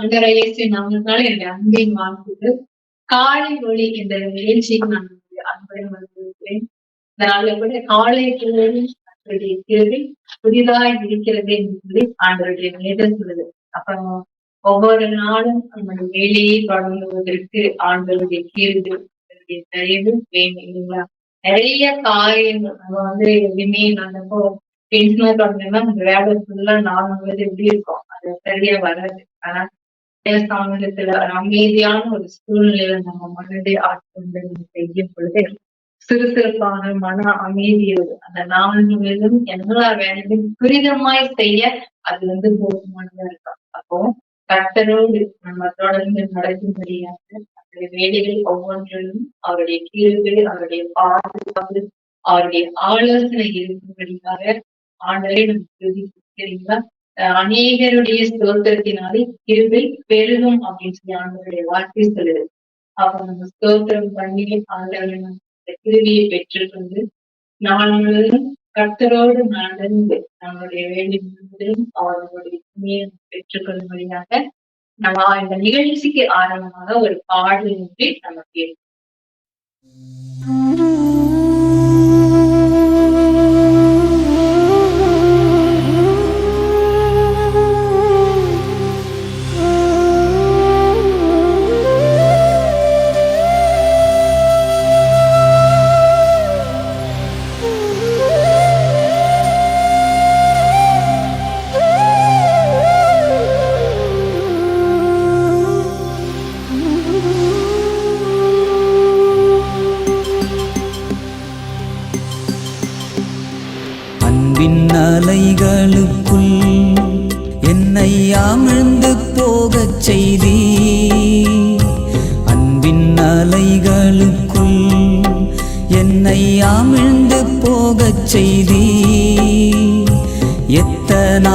Under ISC நாமத்தினால என்னுடைய அன்பின் வாழ்த்துக்கள். காலை ஒளி என்ற நிகழ்ச்சிக்கு நான் அன்புடன் வந்திருக்கிறேன் இந்த கூட காலை ஒளி அவருடைய கிருபை புதிதாய் இருக்கிறது என்று சொல்லி ஆண்டவருடைய நேரம் சொல்லுது. அப்புறம் ஒவ்வொரு நாளும் நம்முடைய வேலையை தொடங்குவதற்கு ஆண்டவருடைய கேள்வி அவருடைய தயவு வேணும் இல்லைங்களா? நிறைய காரியங்கள் நம்ம வந்து எதுவுமே நம்ம பென்ஷனாக தொடங்கினா அந்த வேலை ஃபுல்லா நாலு முழுது எப்படி இருக்கும்? அது சரியா வராது. ஆனா ஒரு அமைதியான ஒரு சூழ்நிலையில நம்ம மனதை ஆட்கொண்டு நம்ம செய்யும் பொழுது சுறுசுறுப்பான மன அமைதியோடு அந்த நாளிலும் எல்லா வேலையும் துரிதமாய் செய்ய அது வந்து போதுமானதா இருக்கும் அப்போ கர்த்தரோடு நம்ம தொடர்ந்து நடக்கும்படியாக அவருடைய வேலைகள் ஒவ்வொன்றிலும் அவருடைய கீழ்கள் அவருடைய பாதுகாப்பு அவருடைய ஆலோசனை இருக்கும்படியாக ஆண்டரை நம்ம சரிங்களா அநேகருடைய ஸ்தோத்திரத்தினாலே கிருபை பெருகும் அப்படின்னு சொல்லி ஆண்டவருடைய வார்த்தை சொல்லுது. அப்ப நம்ம ஸ்தோத்திரம் பண்ணி ஆண்டவரை கிருவியை பெற்றுக்கொண்டு நாள் முழுவதும் கர்த்தரோடு நடந்து நம்மளுடைய வேலை முழுவதும் அவர்களுடைய துணையை பெற்றுக்கொள்ளும்படியாக நம்ம இந்த நிகழ்ச்சிக்கு ஆரம்பமாக ஒரு பாடல் ஒன்றை நம்ம கேட்போம்.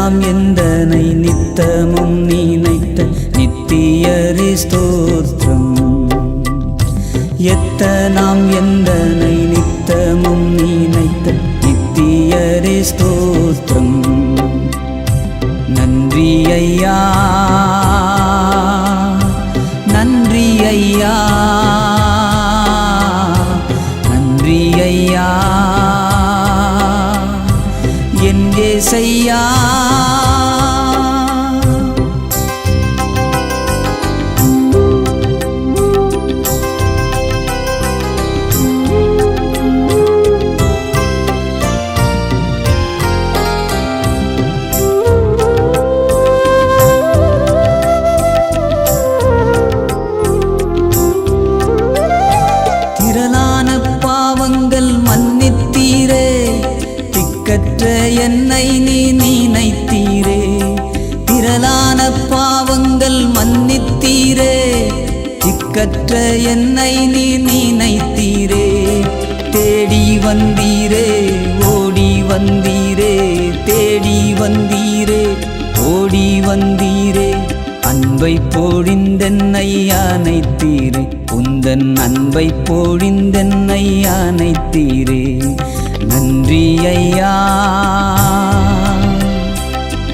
எத்தனாம் எந்தனை நித்தமும் நினைத்த நித்தியரி ஸ்தோத்திரம். எத்தனாம் எந்தனை நித்தமும் நினைத்த நித்தியரி ஸ்தோத்திரம். நன்றி ஐயா நன்றி ஐயா நன்றி ஐயா என் செய்யா பெற்ற என்னை நீ நினைத்தீரே. திரளான பாவங்கள் மன்னித்தீரே. திக்கற்ற என்னை நீ நினைத்தீரே. தேடி வந்தீரே ஓடி வந்தீரே. தேடி வந்தீரே ஓடி வந்தீரே. அன்பை போழிந்தென்னை அணைத்தீரே. உந்தன் அன்பை போழிந்தென்னை அணைத்தீரே. நன்றி ஐயா.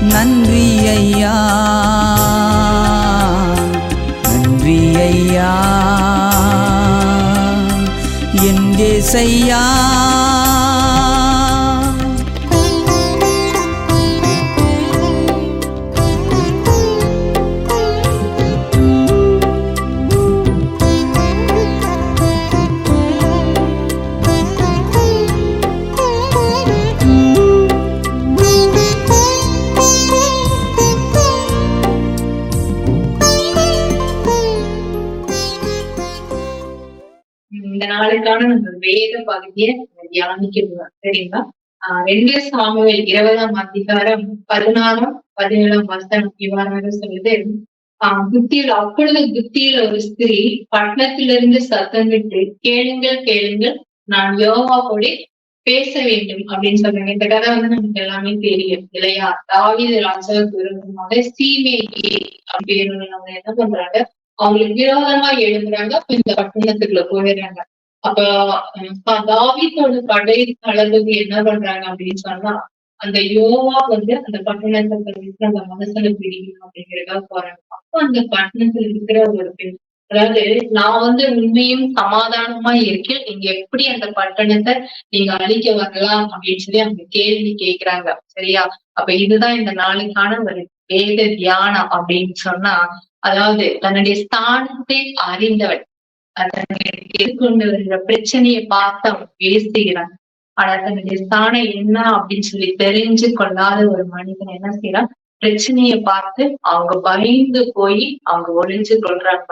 நன்றி ஐயா. நன்றி ஐயா. எங்கே செய்யா இந்த நம்ம வேத பகுதியை தியானிக்கணும் சரிங்களா ஆஹ் ரெண்டு சாமுவேல் இருபதாம் அதிகாரம் பதினாறாம் பதினேழாம் வசனம் இவ்வாறாக சொல்லுது ஆஹ் புத்தியில் அப்பொழுது புத்தியில் ஒரு ஸ்திரீ பட்டணத்திலிருந்து சத்தமிட்டு கேளுங்கள் கேளுங்கள் நான் யோகா கூட பேச வேண்டும் அப்படின்னு சொல்றாங்க இந்த கதை வந்து நமக்கு எல்லாமே தெரியும் இல்லையா தாவித ராஜாவுக்கு விரோதமாக சீமேகி அப்படின்னு என்ன பண்றாங்க அவங்களுக்கு விரோதமா எழுதுறாங்க இந்த பட்டணத்துக்குள்ள போயிடுறாங்க அப்ப தாவித்தோட படை தளபதி என்ன பண்றாங்க அப்படின்னு சொன்னா அந்த யோவா வந்து அந்த பட்டணத்தை விட்டு அந்த மனசுல பிடிக்கணும் அப்படிங்கிறதா போறாங்க. அப்ப அந்த பட்டணத்துல இருக்கிற ஒரு பெண் அதாவது நான் வந்து உண்மையும் சமாதானமா இருக்கேன் நீங்க எப்படி அந்த பட்டணத்தை நீங்க அழிக்க வரலாம் அப்படின்னு சொல்லி அவங்க கேள்வி கேட்கிறாங்க சரியா? அப்ப இதுதான் இந்த நாளுக்கான ஒரு வேத தியானம் அப்படின்னு சொன்னா அதாவது தன்னுடைய ஸ்தானத்தை அறிந்தவன் அதனை எதிர்கொண்டு வருகிற பிரச்சனையை பார்த்து அவன் பேசுகிறான் ஆனா தன்னுடைய ஸ்தானம் என்ன அப்படின்னு சொல்லி தெரிஞ்சு கொள்ளாத ஒரு மனிதன் என்ன செய்யறான் பிரச்சனையை பார்த்து அவங்க பயந்து போய் அவங்க ஒளிஞ்சு கொள்றாங்க.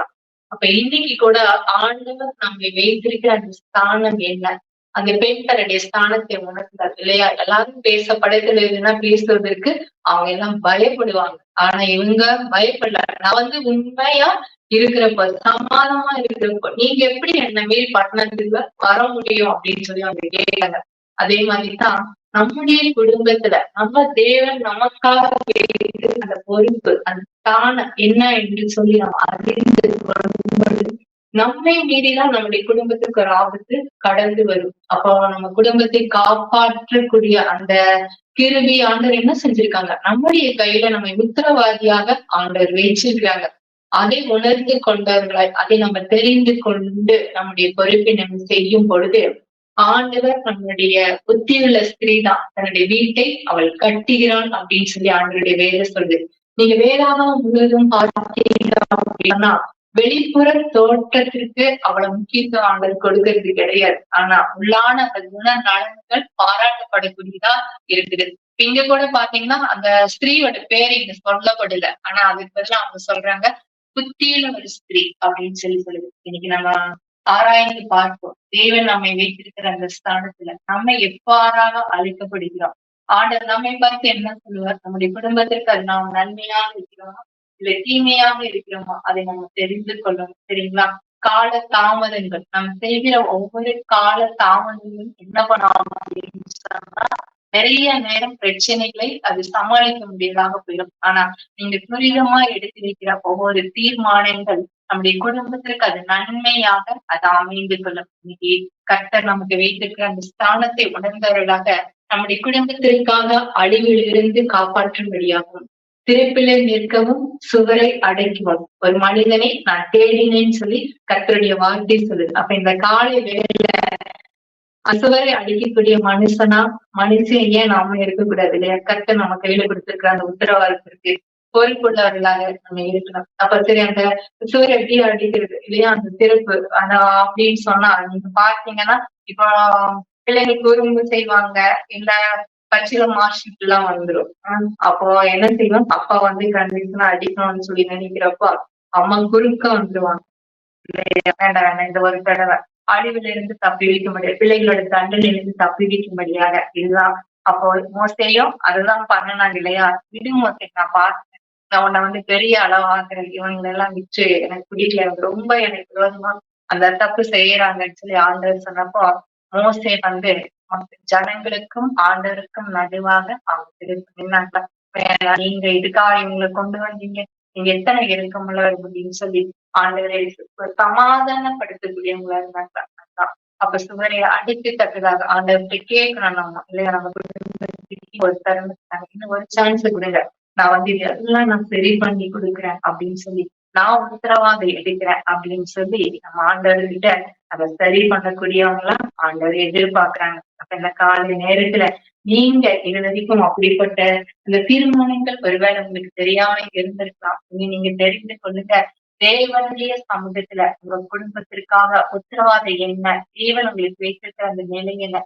அப்ப இன்னைக்கு கூட ஆண்டவர் நம்ம வைத்திருக்கிற அந்த ஸ்தானம் என்ன? அந்த பெண் தன்னுடைய ஸ்தானத்தை உணர்ந்தார் இல்லையா? எல்லாரும் பேச படத்துல எதுனா பேசுவதற்கு அவங்க எல்லாம் பயப்படுவாங்க. ஆனா இவங்க பயப்படல. நான் வந்து உண்மையா இருக்கிறப்ப சமாதமா இருக்கிறப்ப நீங்க எப்படி என்ன மீறி பட்டணத்துக்கு வர முடியும் அப்படின்னு சொல்லி அவங்க கேட்டாங்க. அதே மாதிரிதான் நம்முடைய குடும்பத்துல நம்ம தேவன் நமக்காக பேசிட்டு அந்த பொறுப்பு அந்த தானம் என்ன என்று சொல்லி நம்ம அறிந்து நம்மை மீறிதான் நம்முடைய குடும்பத்துக்கு ஒரு ஆபத்து கடந்து வரும். அப்போ நம்ம குடும்பத்தை காப்பாற்றக்கூடிய அந்த கிருவி ஆண்டவர் என்ன செஞ்சிருக்காங்க? நம்முடைய கையில நம்ம உத்தரவாதியாக ஆண்டவர் வச்சிருக்காங்க அதை உணர்ந்து கொண்டவர்களாய் அதை நம்ம தெரிந்து கொண்டு நம்முடைய பொறுப்பை நம்ம செய்யும் பொழுது ஆண்டவர் நம்மளுடைய புத்தியுள்ள ஸ்திரீ தான் தன்னுடைய வீட்டை அவள் கட்டுகிறாள் அப்படின்னு சொல்லி ஆண்டவருடைய வேலை சொல்லுது. நீங்க வேதாகம் முழுவதும் பார்த்தீங்க அப்படின்னா வெளிப்புற தோற்றத்திற்கு அவ்வளவு முக்கியத்துவம் ஆண்டவர் கொடுக்கறது கிடையாது. ஆனா உள்ளான அந்த குண நலன்கள் பாராட்டப்படக்கூடியதா இருக்குது. இங்க கூட பாத்தீங்கன்னா அந்த ஸ்திரீயோட பேர் இங்க சொல்லப்படல. ஆனா அதுக்கு பதிலா அவங்க சொல்றாங்க புத்தியில ஒரு ஸ்திரீ அப்படின்னு சொல்லி சொல்லுது. இன்னைக்கு நம்ம ஆராய்ந்து பார்ப்போம். தேவன் நம்மை வைத்திருக்கிற அந்த ஸ்தானத்துல நம்ம எவ்வாறாக அழைக்கப்படுகிறோம்? ஆண்டர் நம்மை பார்த்து என்ன சொல்லுவார்? நம்முடைய குடும்பத்திற்கு அது நாம் நன்மையாக இருக்கிறோம்? இல்ல தீமையாக இருக்கிறோமா அதை நம்ம தெரிந்து கொள்ளணும் சரிங்களா? கால தாமதங்கள் நம்ம செய்கிற ஒவ்வொரு கால தாமதங்களும் என்ன பண்ணலாம் அப்படின்னு சொன்னா நிறைய நேரம் பிரச்சனைகளை அது சமாளிக்க முடியாதாக போயிடும். ஆனா நீங்க துரிதமா எடுத்து வைக்கிற ஒவ்வொரு தீர்மானங்கள் நம்முடைய குடும்பத்திற்கு அது நன்மையாக அது அமைந்து கொள்ளும். இன்னைக்கு கர்த்தர் நமக்கு வைத்திருக்கிற அந்த ஸ்தானத்தை உணர்ந்தவர்களாக நம்முடைய குடும்பத்திற்காக அழிவில் இருந்து காப்பாற்றும்படியாகும். திறப்பிலே நிற்கவும் சுவரை அடைக்குவோம். ஒரு மனிதனை நான் தேடினேன்னு சொல்லி கத்தருடைய வார்த்தை சொல்லுது. அப்ப இந்த காலை வேலையில அசுவரை அடிக்கக்கூடிய மனுஷனா மனுஷன் ஏன் நாம இருக்கக்கூடாது இல்லையா? கத்த நம்ம கையில கொடுத்திருக்கிற அந்த உத்தரவாதத்திற்கு பொறுப்புள்ளவர்களாக நம்ம இருக்கணும் அப்ப சரி அந்த சுவர் எப்படி அடிக்கிறது இல்லையா? அந்த திறப்பு ஆனா அப்படின்னு சொன்னா நீங்க பாத்தீங்கன்னா இப்போ பிள்ளைங்களுக்கு குறும்பு செய்வாங்க. இல்ல பச்சில மார்க்ஷீட் எல்லாம் வந்துரும். ஆஹ் அப்போ என்ன செய்வோம்? அப்பா வந்து கண்டிப்பா அடிக்கணும்னு சொல்லி நினைக்கிறப்போ அம்மா குறுக்க வந்துருவாங்க. வேண்டாம் வேண்டாம் இந்த ஒரு தடவை. அழிவுல இருந்து தப்பி வைக்க முடியாது. பிள்ளைகளோட தண்டனை இருந்து தப்பி வைக்கும்படியாக இதுதான் அப்போ மோசையும் அதுதான் பண்ணனாங்க இல்லையா இது மோசை. நான் பார்த்தேன். நான் உன்னை வந்து பெரிய அளவாக்குறேன் இவங்களை எல்லாம் விட்டு எனக்கு பிடிக்கல. எனக்கு ரொம்ப எனக்கு விரோதமா அந்த தப்பு செய்யறாங்கன்னு சொல்லி ஆண்டவர் சொன்னப்போ மோசே வந்து ஜனங்களுக்கும் ஆண்டவருக்கும் நடுவாக அவங்க திருப்பி நீங்க இதுக்காக இவங்களை கொண்டு வந்தீங்க? நீங்க எத்தனை இருக்கமுள்ளவர் அப்படின்னு சொல்லி ஆண்டவரை ஒரு சமாதானப்படுத்தக்கூடியவங்களா இருந்தாங்க அப்ப சுவரை அடித்து தக்கதாக ஆண்டவர்கிட்ட கேட்கணும் நம்ம. இல்லையா? நம்ம குடும்பத்துக்கு ஒரு தருணம் இன்னும் ஒரு சான்ஸ் கொடுங்க. நான் வந்து இதெல்லாம் நான் சரி பண்ணி கொடுக்குறேன் அப்படின்னு சொல்லி நான் உத்தரவாதம் எடுக்கிறேன் அப்படின்னு சொல்லி நம்ம ஆண்டவர்கிட்ட அதை சரி பண்ணக்கூடியவங்களாம் ஆண்டவர் எதிர்பார்க்கிறாங்க. அப்ப இந்த காலை நேரத்துல நீங்க இது வரைக்கும் அப்படிப்பட்ட இந்த தீர்மானங்கள் ஒருவேளை உங்களுக்கு தெரியாம இருந்திருக்கலாம். இனி நீங்க தெரிந்து கொள்ளுங்க. தேவனுடைய சமூகத்துல உங்க குடும்பத்திற்காக உத்தரவாதம் என்ன? தேவன் உங்களுக்கு வைத்திருக்கிற அந்த நிலை என்ன?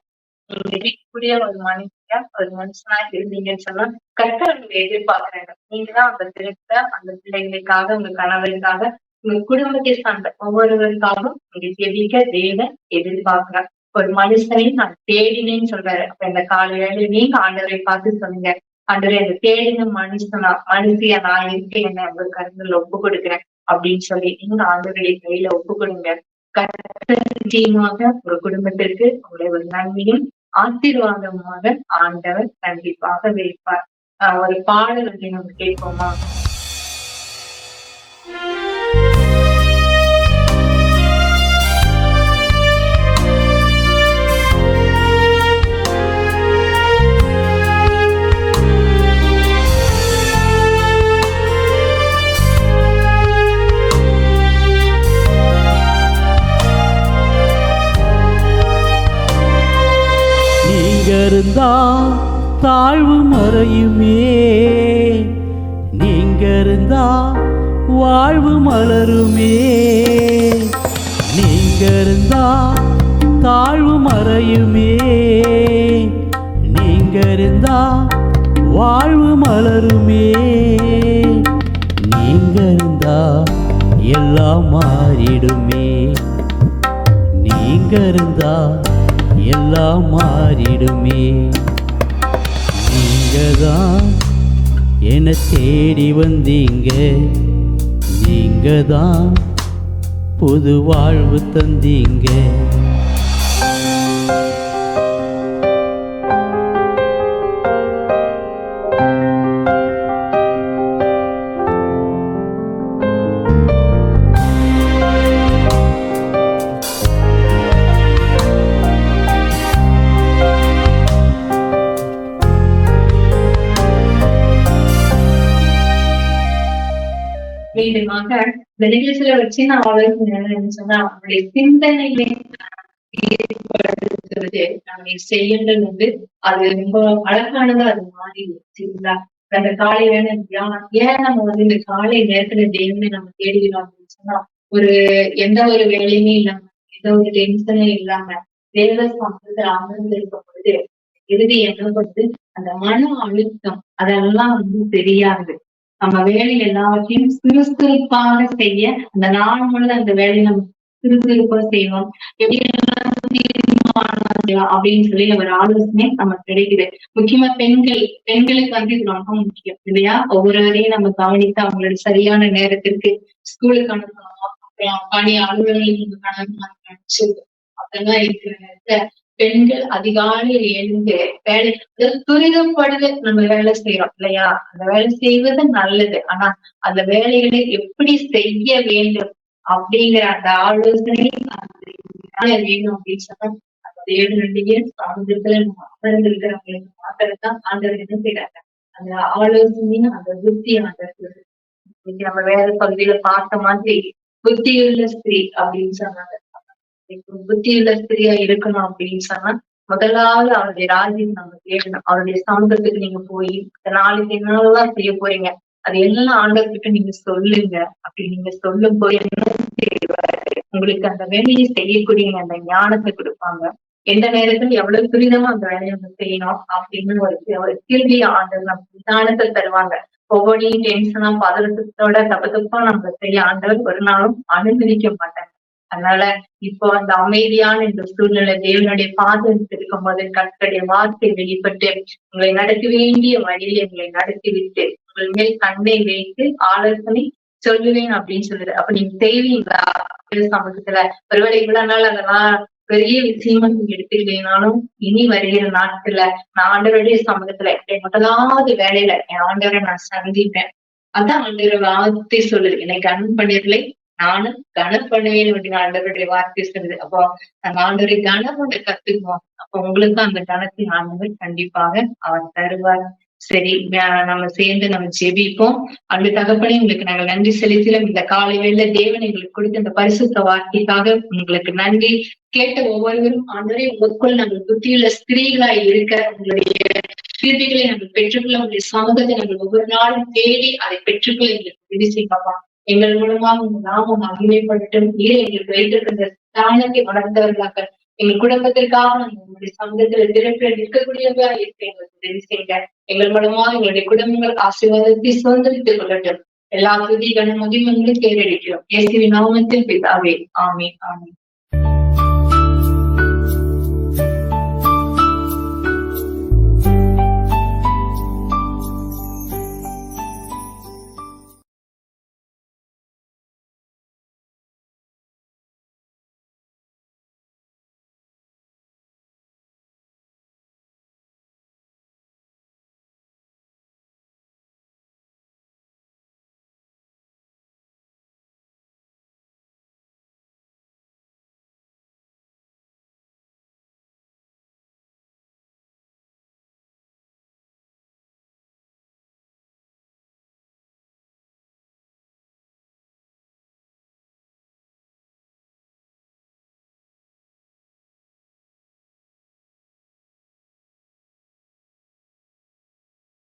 நீங்க இருக்கக்கூடிய ஒரு மனுஷன் ஒரு மனுஷனா இருந்தீங்கன்னு சொன்னா கரெக்டா உங்களை எதிர்பார்க்கறாங்க நீங்க தான் அந்த திருத்த அந்த பிள்ளைகளுக்காக உங்க கணவருக்காக உங்க குடும்பத்தை சார்ந்த ஒவ்வொருவருக்காகவும் நீங்க தெரிவிக்க தேவன் எதிர்பார்க்கிறார் ஒரு மனுஷனை நான் தேடினேன்னு சொல்றாரு. அப்ப இந்த காலையில நீங்க ஆண்டவரை பார்த்து சொன்னீங்க ஆண்டவரை அந்த தேடின மனுஷனா மனுஷியா நான் இருக்கேன் என்ன உங்க கருத்துல ஒப்பு கொடுக்குறேன் அப்படின்னு சொல்லி நீங்க ஆண்டவருடைய கையில ஒப்பு கொடுங்க. கட்டமாக ஒரு குடும்பத்திற்கு உங்களை ஒரு நன்மையும் ஆசீர்வாதமாக ஆண்டவர் கண்டிப்பாக வைப்பார் ஆஹ் ஒரு பாடல் வந்து நம்ம கேட்போமா? தாழ்வு மறையுமே. நீங்க இருந்தா வாழ்வு மலருமே. நீங்க இருந்தா தாழ்வு மறையுமே. நீங்க இருந்தா வாழ்வு மலருமே. நீங்க இருந்தா எல்லாம் மாறிடுமே. நீங்க இருந்தா எல்லாம் மாறிடுமே. நீங்கதான் தான் என்னை தேடி வந்தீங்க. நீங்க தான் புது வாழ்வு தந்தீங்க. வெளியில வச்சு நான் ஆலோசனை என்னன்னு சொன்னா அவங்களுடைய சிந்தனையை ஈடுபடுத்துறது நம்முடைய செயல்கள் வந்து அது ரொம்ப அழகானதா அது மாறி சரிங்களா அந்த காலை வேலை ஏன் நம்ம வந்து இந்த காலை நேரத்துல தெய்வமே நம்ம தேடுகிறோம் அப்படின்னு சொன்னா ஒரு எந்த ஒரு வேலையுமே இல்லாம எந்த ஒரு டென்ஷனும் இல்லாம தேவ சமத்துல அமர்ந்து இருக்கும் பொழுது இறுதி என்ன பண்ணுது? அந்த மன அழுத்தம் அதெல்லாம் வந்து தெரியாது. நம்ம வேலை எல்லாவற்றையும் சுறுசுறுப்பாக செய்ய அந்த நாள் முழுத அந்த வேலையை நம்ம சுறுசுறுப்பா செய்வோம் எப்படி அப்படின்னு சொல்லி ஒரு ஆலோசனை நமக்கு கிடைக்குது. முக்கியமா பெண்கள் பெண்களுக்கு வந்து இது ரொம்ப முக்கியம் இல்லையா? ஒவ்வொருவரையும் நம்ம கவனித்து அவங்களோட சரியான நேரத்திற்கு ஸ்கூலுக்கு அனுப்பணும். அப்புறம் பணி அலுவலர்களுக்கு அனுப்பணும். அதெல்லாம் இருக்கிற நேரத்துல பெண்கள் அதிகாலையில் எழுந்து வேலை துரிதப்படுது நம்ம வேலை செய்யறோம் இல்லையா? அந்த வேலை செய்வது நல்லது. ஆனா அந்த வேலைகளை எப்படி செய்ய வேண்டும் அப்படிங்கிற அந்த ஆலோசனை வேணும் அப்படின்னு சொன்னா அந்த தேவனுடைய சாந்தத்துல நம்ம அமர்ந்திருக்கிறவங்களுக்கு மாத்திரம்தான் ஆண்டவர் என்ன செய்யறாங்க அந்த ஆலோசனையும் அந்த புத்தி அந்த இன்னைக்கு நம்ம வேற பகுதியில பார்த்த மாதிரி புத்தியுள்ள ஸ்திரீ அப்படின்னு சொன்னாங்க. புத்தியுள்ள ஸ்திரியா இருக்கணும் அப்படின்னு சொன்னா முதலாவது அவருடைய ராஜ்யம் நம்ம தேடணும். அவருடைய சமூகத்துக்கு நீங்க போய் நாளைக்கு என்னெல்லாம் செய்ய போறீங்க அது எல்லாம் ஆண்டவர்கிட்ட நீங்க சொல்லுங்க. அப்படி நீங்க சொல்லும் போது என்ன செய்வாரு? உங்களுக்கு அந்த வேலையை செய்யக்கூடிய அந்த ஞானத்தை கொடுப்பாங்க. எந்த நேரத்துல எவ்வளவு துரிதமா அந்த வேலையை நம்ம செய்யணும் அப்படின்னு ஒரு ஒரு கேள்வி ஆண்டவர் நம்ம ஞானத்தை தருவாங்க. ஒவ்வொன்றையும் டென்ஷனா பதற்றத்தோட தப்பு தப்பா நம்ம செய்ய ஆண்டவர் ஒரு நாளும் அனுமதிக்க மாட்டாங்க அதனால இப்போ அந்த அமைதியான இந்த சூழ்நிலை தேவனுடைய பாதத்தில் இருக்கும் போது கர்த்தருடைய வார்த்தை வெளிப்பட்டு உங்களை நடக்க வேண்டிய வழியில உங்களை நடத்தி விட்டு உங்கள் மேல் கண்ணை வைத்து ஆலோசனை சொல்லுவேன் அப்படின்னு சொல்லுது. அப்ப நீங்க செய்வீங்களா? சமூகத்துல ஒருவேளை இவ்வளவு நாள் அதெல்லாம் பெரிய விஷயமா நீங்க எடுத்துக்கிட்டீங்கனாலும் இனி வருகிற நாட்கள்ல நான் ஆண்டவருடைய சமூகத்துல முதலாவது வேலையில என் ஆண்டவரை நான் சந்திப்பேன். அதான் ஆண்டவர் வார்த்தை சொல்லுது. என்னை கண் பண்ணிடலை நானும் கனம் பண்ணுவேன் அப்படின்னு ஆண்டவருடைய வார்த்தை சொல்லுது அப்போ அந்த ஆண்டவரை கனம் ஒன்று கத்துக்குவோம் அப்போ உங்களுக்கும் அந்த கணத்தை ஆண்டவர் கண்டிப்பாக அவர் தருவார். சரி நம்ம சேர்ந்து நம்ம ஜெபிப்போம். அந்த தகப்பனே உங்களுக்கு நாங்கள் நன்றி செலுத்திலும் இந்த காலை வேளையில தேவன் எங்களுக்கு கொடுத்த இந்த பரிசுத்த வார்த்தைக்காக உங்களுக்கு நன்றி கேட்ட ஒவ்வொருவரும் ஆண்டவரே உங்களுக்குள் நாங்கள் புத்தியுள்ள ஸ்திரீகளாய் இருக்க உங்களுடைய கிருபிகளை நாங்கள் பெற்றுக்கொள்ள உங்களுடைய சமூகத்தை நாங்கள் ஒவ்வொரு நாளும் தேடி அதை பெற்றுக்கொள்ள எங்களுக்கு விதி செய்யப்பா எங்கள் மூலமாக உங்க நாமம் மகிமைப்படட்டும் நீர் எங்களுக்கு வைத்திருக்கின்ற ஸ்தானத்தை வளர்ந்தவர்களாக எங்கள் குடும்பத்திற்காக உங்களுடைய சமூகத்துல திருப்பி நிற்கக்கூடியவர்களா இருக்க எங்களுக்கு உதவி செய்யுங்க எங்கள் மூலமாக எங்களுடைய குடும்பங்கள் ஆசீர்வாதத்தை சுதந்திரித்துக் கொள்ளட்டும். எல்லா துதி கன மகிமங்களும் தேரடிக்கிறோம். இயேசுவின் நாமத்தில் பிதாவே. ஆமே ஆமே